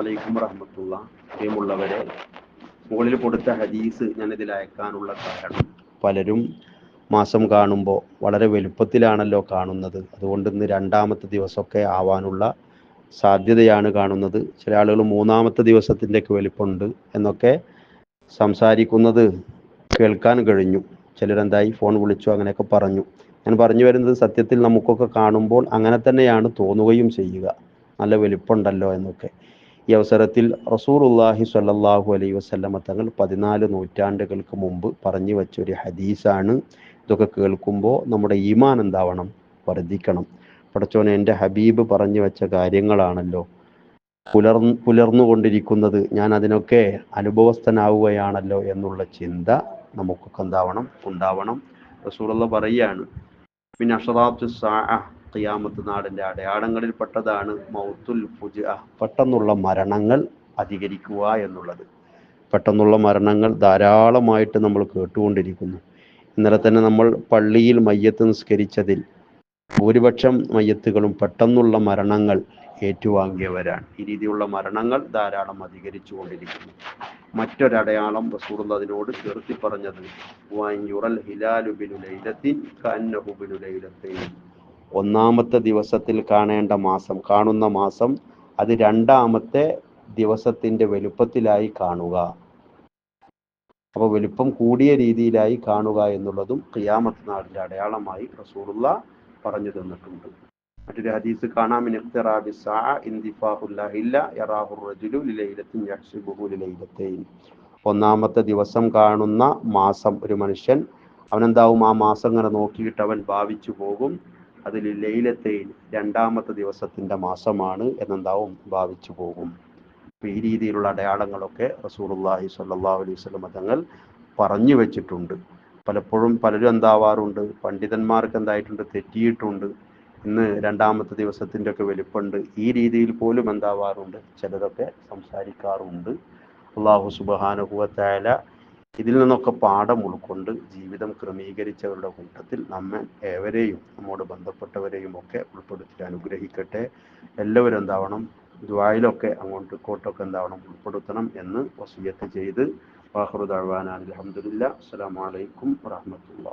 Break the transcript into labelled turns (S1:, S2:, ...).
S1: വലൈക്കും വറഹമത്തുള്ള. പ്രിയമുള്ളവരെ മുകളിൽ കൊടുത്ത ഹദീസ് ഞാൻ ഇതിൽ അയക്കാനുള്ള കാരണം. പലരും മാസം കാണുമ്പോൾ വളരെ വലുപ്പത്തിലാണല്ലോ കാണുന്നത്. അതുകൊണ്ട് ഇന്ന് രണ്ടാമത്തെ ദിവസമൊക്കെ ആവാനുള്ള സാധ്യതയാണ് കാണുന്നത്. ചില ആളുകൾ മൂന്നാമത്തെ ദിവസത്തിന്റെയൊക്കെ വലിപ്പമുണ്ട് എന്നൊക്കെ സംസാരിക്കുന്നത് കേൾക്കാൻ കഴിഞ്ഞു. ചിലരെന്തായി? ഫോൺ വിളിച്ചു അങ്ങനെയൊക്കെ പറഞ്ഞു. ഞാൻ പറഞ്ഞു വരുന്നത് സത്യത്തിൽ നമുക്കൊക്കെ കാണുമ്പോൾ അങ്ങനെ തന്നെയാണ് തോന്നുകയും ചെയ്യുക. നല്ല വലിപ്പമുണ്ടല്ലോ എന്നൊക്കെ. ഈ അവസരത്തിൽ റസൂറുല്ലാഹി സ്വല്ലല്ലാഹു അലൈ വസ്ലമ തങ്ങൾ പതിനാല് നൂറ്റാണ്ടുകൾക്ക് മുമ്പ് പറഞ്ഞു വെച്ച ഒരു ഹദീസാണ്. ഇതൊക്കെ കേൾക്കുമ്പോൾ നമ്മുടെ ഈമാൻ എന്താവണം? വർദ്ധിക്കണം. പടച്ചോനെ എന്റെ ഹബീബ് പറഞ്ഞു വെച്ച കാര്യങ്ങളാണല്ലോ. പുലർ പുലർന്നുകൊണ്ടിരിക്കുന്നത് ഞാൻ അതിനൊക്കെ അനുഭവസ്ഥനാവുകയാണല്ലോ എന്നുള്ള ചിന്ത നമുക്കൊക്കെ എന്താവണം? ഉണ്ടാവണം. റസൂലുള്ള പറയാണ് പിന്നെ അഷറാത്തു സാ ഖിയാമത്ത് നാടിന്റെ അടയാളങ്ങളിൽ പെട്ടതാണ് മൗത്തുൽ ഫുജ പെട്ടെന്നുള്ള മരണങ്ങൾ അധികരിക്കുക എന്നുള്ളത്. പെട്ടെന്നുള്ള മരണങ്ങൾ ധാരാളമായിട്ട് നമ്മൾ കേട്ടുകൊണ്ടിരിക്കുന്നു. ഇന്നലെ തന്നെ നമ്മൾ പള്ളിയിൽ മയ്യത്ത് നിസ്കരിച്ചതിൽ ഭൂരിപക്ഷം മയ്യത്തുകളും പെട്ടെന്നുള്ള മരണങ്ങൾ ഏറ്റുവാങ്ങിയവരാണ്. ഈ രീതിയിലുള്ള മരണങ്ങൾ ധാരാളം അധികരിച്ചു കൊണ്ടിരിക്കുന്നു. മറ്റൊരടയാളം റസൂൽ അതിനോട് ചേർത്തി പറഞ്ഞത് വാഞ്ഞുറൽ ഹിലാലുബിനു ലൈലത്തിൻ കന്നഹുബിനു ലൈലത്തൈൻ ഒന്നാമത്തെ ദിവസത്തിൽ കാണേണ്ട മാസം കാണുന്ന മാസം അത് രണ്ടാമത്തെ ദിവസത്തിന്റെ വലുപ്പത്തിലായി കാണുക. അപ്പോൾ വലുപ്പം കൂടിയ രീതിയിലായി കാണുക എന്നുള്ളതും ഖിയാമത്ത് നാടിന്റെ അടയാളമായി റസൂറുള്ള പറഞ്ഞു തന്നിട്ടുണ്ട്. മറ്റൊരു ഹദീസ് കാണാം. ഒന്നാമത്തെ ദിവസം കാണുന്ന മാസം ഒരു മനുഷ്യൻ അവനെന്താവും? ആ മാസം ഇങ്ങനെ നോക്കിയിട്ട് അവൻ ഭാവിച്ചു പോകും. അതിൽ ലൈലത്തെയിൽ രണ്ടാമത്തെ ദിവസത്തിന്റെ മാസമാണ് എന്നെന്താവും ഭാവിച്ചു പോകും. ഈ രീതിയിലുള്ള അടയാളങ്ങളൊക്കെ റസൂലുള്ളാഹി സല്ലാ അലൈഹി വസല്ലം തങ്ങൾ പറഞ്ഞു വെച്ചിട്ടുണ്ട്. പലപ്പോഴും പലരും എന്താവാറുണ്ട് പണ്ഡിതന്മാർക്ക് എന്തായിട്ടുണ്ട് തെറ്റിയിട്ടുണ്ട്. ഇന്ന് രണ്ടാമത്തെ ദിവസത്തിന്റെ ഒക്കെ വലിപ്പുണ്ട് ഈ രീതിയിൽ പോലും എന്താവാറുണ്ട്? ചിലതൊക്കെ സംസാരിക്കാറുണ്ട്. അള്ളാഹു സുബാനുഭവത്തായ ഇതിൽ നിന്നൊക്കെ പാഠം ഉൾക്കൊണ്ട് ജീവിതം ക്രമീകരിച്ചവരുടെ കൂട്ടത്തിൽ നമ്മെ ഏവരെയും നമ്മോട് ബന്ധപ്പെട്ടവരെയും ഒക്കെ ഉൾപ്പെടുത്തി അനുഗ്രഹിക്കട്ടെ. എല്ലാവരും എന്താവണം ദ്വായിലൊക്കെ അങ്ങോട്ട് ഇക്കോട്ടൊക്കെ എന്താവണം ഉൾപ്പെടുത്തണം എന്ന് വസീയത്ത് ചെയ്ത്. വാഹുദ് അഹ്വാനാൻ അലഹമുല്ല അസ്സാം വലൈക്കും വാഹമത്തുള്ള